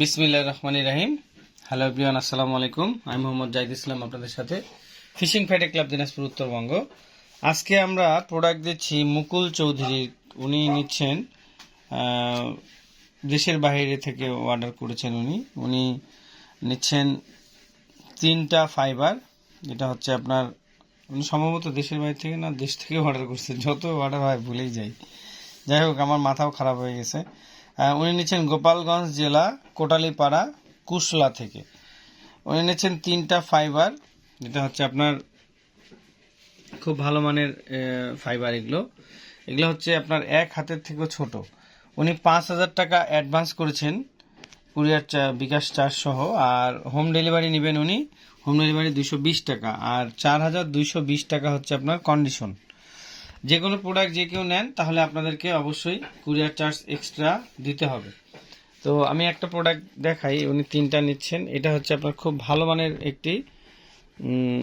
বিসমিল্লাহ রহমান রাহিম। হ্যালো প্রিয়ান আসসালামু আলাইকুম। আমি মোহাম্মদ জাহিদ ইসলাম আপনাদের সাথে ফিশিং ফ্যাটে ক্লাব দিনাজপুর উত্তরবঙ্গ। আজকে আমরা প্রোডাক্ট দিচ্ছি মুকুল চৌধুরী। উনি নিচ্ছেন দেশের বাইরে থেকে অর্ডার করেছেন উনি। উনি নিচ্ছেন তিনটা ফাইবার যেটা হচ্ছে আপনার, উনি সম্ভবত দেশের বাইরে থেকে না, দেশ থেকে অর্ডার করছেন। যত অর্ডার হয়, ভুলেই যাই। যাই হোক, আমার মাথাও খারাপ হয়ে গেছে। উনি নিচ্ছেন গোপালগঞ্জ জেলা, কোটালিপাড়া, কুশলা থেকে। উনি নিচ্ছেন তিনটা ফাইবার যেটা হচ্ছে আপনার খুব ভালো মানের ফাইবার এগুলো। এগুলো হচ্ছে আপনার এক হাতের থেকেও ছোট। উনি পাঁচ হাজার টাকা অ্যাডভান্স করেছেন কুরিয়ার চা, বিকাশ চার্জ সহ, আর হোম ডেলিভারি নেবেন উনি হোম ডেলিভারি দুশো বিশ টাকা। আর চার হাজার দুইশো বিশ টাকা হচ্ছে আপনার কন্ডিশন যে কোনো প্রোডাক্ট যে কেউ নেন, তাহলে আপনাদেরকে অবশ্যই কুরিয়ার চার্জ এক্সট্রা দিতে হবে। তো আমি একটা প্রোডাক্ট দেখাই, উনি তিনটা নিচ্ছেন। এটা হচ্ছে আপনার খুব ভালো মানের একটি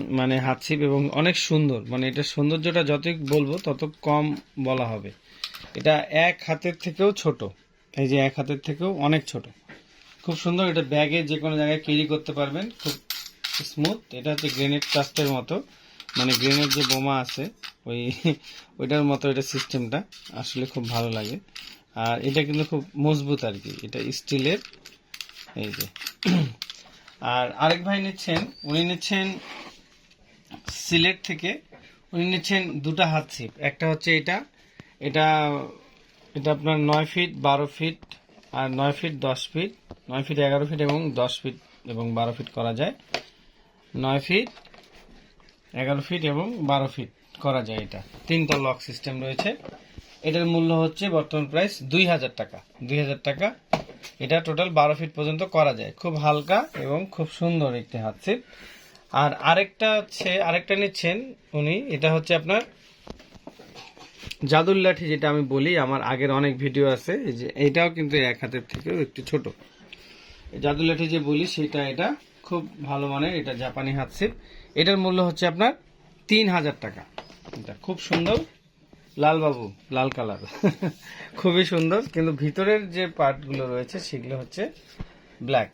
মানে হাতছিপ এবং অনেক সুন্দর। মানে এটা সৌন্দর্যটা যতই বলব, তত কম বলা হবে। এটা এক হাতের থেকেও ছোট। এই যে এক হাতের থেকেও অনেক ছোট। খুব সুন্দর, এটা ব্যাগে যে কোনো জায়গায় ক্যারি করতে পারবেন। খুব স্মুথ এটা হচ্ছে গ্রেনেড কাস্টের মতো। মানে গ্রেনের যে বোমা আছে, ওই ওইটার মতো এটা সিস্টেমটা আসলে খুব ভালো লাগে। আর এটা কিন্তু খুব মজবুত আর কি, এটা স্টিলের, এই যে। আর আরেক ভাই নিচ্ছেন, উনি নিচ্ছেন সিলেট থেকে, উনি নিচ্ছেন দুটা হাত ছিপ। একটা হচ্ছে এটা এটা এটা আপনার নয় ফিট, বারো ফিট, আর নয় ফিট, দশ ফিট, নয় ফিট, এগারো ফিট এবং দশ ফিট এবং বারো ফিট করা যায়। নয় ফিট এগারো ফিট এবং বারো ফিট করা যায় এটা। তিনটা লক সিস্টেম রয়েছে। এটার মূল্য হচ্ছে বর্তমান প্রাইস দুই হাজার টাকা। দুই হাজার টাকা, এটা টোটাল বারো ফিট পর্যন্ত করা যায়। খুব হালকা এবং খুব সুন্দর একটি হাত ছিপ আর আরেকটা হচ্ছে, আরেকটা নিচ্ছেন উনি, এটা হচ্ছে আপনার জাদুর লাঠি যেটা আমি বলি, আমার আগের অনেক ভিডিও আছে যে এটাও কিন্তু এক হাতের থেকেও একটু ছোট। জাদুর লাঠি যে বলি, সেটা এটা খুব ভালো মানের, এটা জাপানি হাত ছিপ এটার মূল্য হচ্ছে আপনার তিন হাজার টাকা। খুব সুন্দর। লাল বাবু, লাল কালার। খুবই সুন্দর। কিন্তু ভিতরের যে পার্টগুলো রয়েছে, সেগুলো হচ্ছে ব্ল্যাক।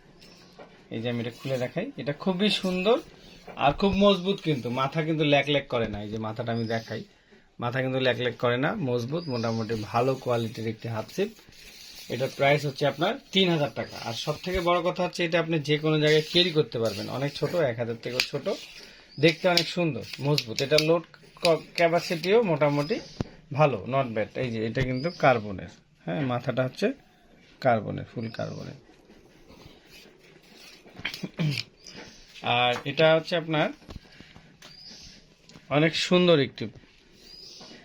এই যে আমি এটা খুলে দেখাই। এটা খুবই সুন্দর আর খুব মজবুত কিন্তু। মাথা কিন্তু ল্যাক ল্যাক করে না। এই যে মাথাটা আমি দেখাই। মাথা কিন্তু ল্যাক ল্যাক করে না। মজবুত, মোটামুটি ভালো কোয়ালিটির একটি হাত ছিপ এটার প্রাইস হচ্ছে আপনার তিন হাজার টাকা। আর সব থেকে বড় কথা হচ্ছে, এটা আপনি যে কোনো জায়গায় ক্যারি করতে পারবেন। অনেক ছোট, এক হাজার থেকেও ছোট। দেখতে অনেক সুন্দর, মজবুত। এটা লোড ক্যাপাসিটিও মোটামুটি ভালো নট ব্যাড এই যে, এটা কিন্তু কার্বনের হ্যাঁ মাথাটা হচ্ছে কার্বনের ফুল কার্বনের আর এটা হচ্ছে আপনার অনেক সুন্দর একটি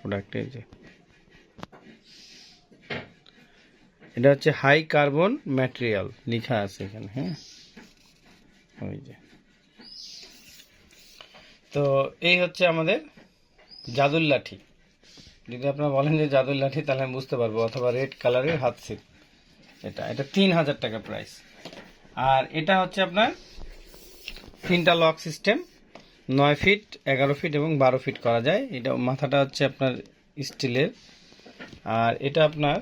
প্রোডাক্ট এই যে। এটা হচ্ছে হাই কার্বন ম্যাটেরিয়াল লেখা আছে এখানে হ্যাঁ। ওই যে। তো এই হচ্ছে আমাদের জাদুর লাঠি। যদি আপনারা বলেন যে জাদুর লাঠি, তাহলে আমি বুঝতে পারব, অথবা রেড কালারের হাত ছিপ এটা এটা তিন হাজার টাকা প্রাইস আর এটা হচ্ছে আপনার তিনটা লক সিস্টেম। নয় ফিট, এগারো ফিট এবং বারো ফিট করা যায়। এটা মাথাটা হচ্ছে আপনার স্টিলের। আর এটা আপনার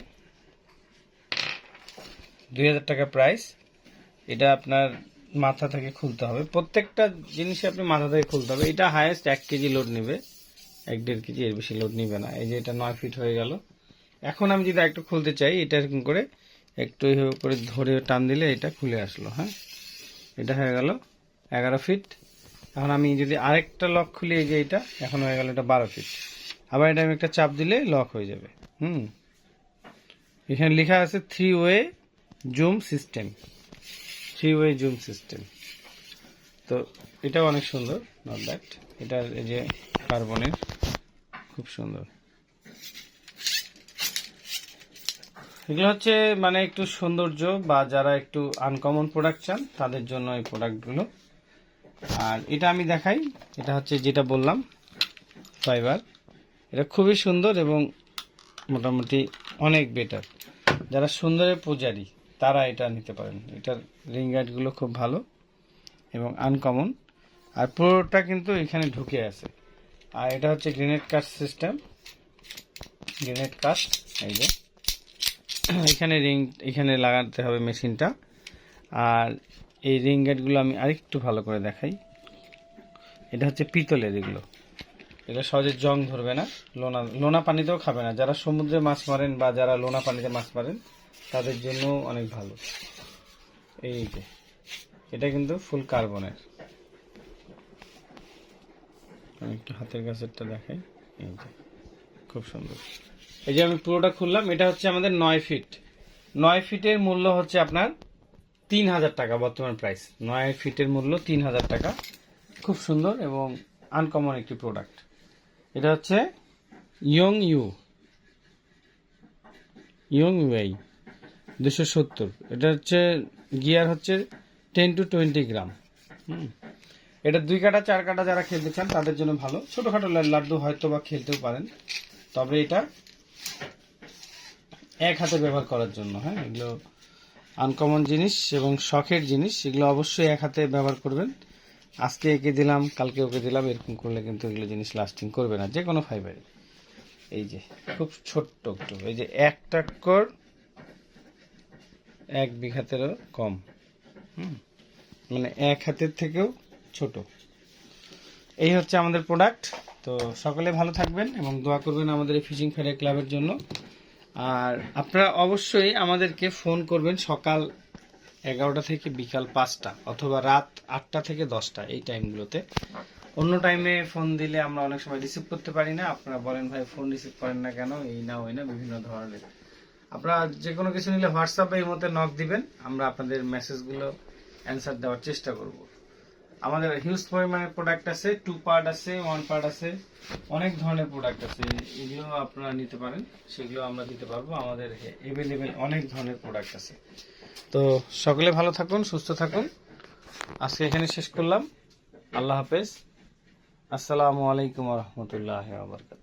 দুই হাজার টাকা প্রাইস এটা আপনার মাথা থেকে খুলতে হবে। প্রত্যেকটা জিনিসই আপনি মাথা থেকে খুলতে হবে। এটা হায়েস্ট এক কেজি লোড নেবে। এক দেড় কেজি এর বেশি লোড নিবে না। এই যে এটা নয় ফিট হয়ে গেল। এখন আমি যদি একটু খুলতে চাই, এটা এরকম করে একটু এইভাবে করে ধরে টান দিলে এটা খুলে আসলো হ্যাঁ? এটা হয়ে গেল এগারো ফিট এখন আমি যদি আরেকটা লক খুলি, এই যে এটা, এখন হয়ে গেল এটা বারো ফিট আবার এটা আমি একটা চাপ দিলে লক হয়ে যাবে। হুম? এখানে লেখা আছে three way zoom system three way zoom system তো এটাও অনেক সুন্দর নট দ্যাট এটা এই যে কার্বনের, খুব সুন্দর। এগুলো হচ্ছে মানে একটু সৌন্দর্য বা যারা একটু আনকমন প্রোডাক্ট চান, তাদের জন্য এই প্রোডাক্টগুলো আর এটা আমি দেখাই, এটা হচ্ছে যেটা বললাম ফাইবার এটা খুবই সুন্দর এবং মোটামুটি অনেক বেটার যারা সুন্দরের পূজারি তারা এটা নিতে পারেন। এটার রিং গাইডগুলো খুব ভালো এবং আনকমন আর পুরোটা কিন্তু এখানে ঢুকে আছে। আর এটা হচ্ছে grenade cast system grenade cast এই যে। এখানে রিং এখানে লাগাতে হবে মেশিনটা। আর এই রিং গেটগুলো আমি আরেকটু ভালো করে দেখাই। এটা হচ্ছে পিতলের এগুলো। এটা সহজে জং ধরবে না। লোনা লোনা পানিতেও খাবে না। যারা সমুদ্রে মাছ মারেন বা যারা লোনা পানিতে মাছ মারেন তাদের জন্য অনেক ভালো। এই যে, এটা কিন্তু ফুল কার্বনের একটু হাতের গাছেরটা দেখাই। এই যে, খুব সুন্দর। এই যে আমি পুরোটা খুললাম, এটা হচ্ছে আমাদের নয় ফিট নয় ফিটের মূল্য হচ্ছে আপনার তিন হাজার টাকা বর্তমান প্রাইস নয় ফিটের মূল্য তিন হাজার টাকা। খুব সুন্দর এবং আনকমন একটি প্রোডাক্ট এটা হচ্ছে ইয়ং ইউ ইয়ং ওয়াই দুশো সত্তর। এটা হচ্ছে গিয়ার হচ্ছে টেন টু টোয়েন্টি গ্রাম। হুম। এটা দুই কাটা, চার কাটা যারা খেলতে চান, তাদের জন্য ভালো। ছোটোখাটো লাড্ডু হয়তো বা খেলতেও পারেন। তবে এটা এক হাতে ব্যবহার করার জন্য হ্যাঁ? এগুলো আনকমন জিনিস এবং শখের জিনিস। এগুলো অবশ্যই এক হাতে ব্যবহার করবেন। আজকে একে দিলাম, কালকে ওকে দিলাম, এরকম করলে কিন্তু এগুলো জিনিস লাস্টিং করবে না। যে কোনো ফাইবারে এই যে, খুব ছোট্ট একটু। এই যে এক টাক্কর এক বিঘাতেরও কম। মানে এক হাতের থেকেও ছোট। এই হচ্ছে আমাদের প্রোডাক্ট তো সকলে ভালো থাকবেন এবং দোয়া করবেন আমাদের এই ফিশিং ফেয়ার ক্লাবের জন্য। আর আপনারা অবশ্যই আমাদেরকে ফোন করবেন সকাল এগারোটা থেকে বিকাল পাঁচটা অথবা রাত আটটা থেকে দশটা এই টাইমগুলোতে অন্য টাইমে ফোন দিলে আমরা অনেক সময় রিসিভ করতে পারি না। আপনারা বলেন, ভাই ফোন রিসিভ করেন না কেন? এই না, ওই না, বিভিন্ন ধরনের। আপনারা যে কোনো কিছু নিলে হোয়াটসঅ্যাপে এই মধ্যে নক দিবেন। আমরা আপনাদের মেসেজগুলো অ্যান্সার দেওয়ার চেষ্টা করব। আমাদের হিউজ পরিমাণের প্রোডাক্ট আছে টু পার্ট আছে ওয়ান পার্ট আছে, অনেক ধরনের প্রোডাক্ট আছে। এগুলো আপনারা নিতে পারেন, সেগুলো আমরা দিতে পারব। আমাদের এভেলেবেল অনেক ধরনের প্রোডাক্ট আছে। তো সকলে ভালো থাকুন, সুস্থ থাকুন। আজকে এখানে শেষ করলাম। আল্লাহ হাফেজ। আসসালামু আলাইকুম রহমতুল্লাহ আবরকাত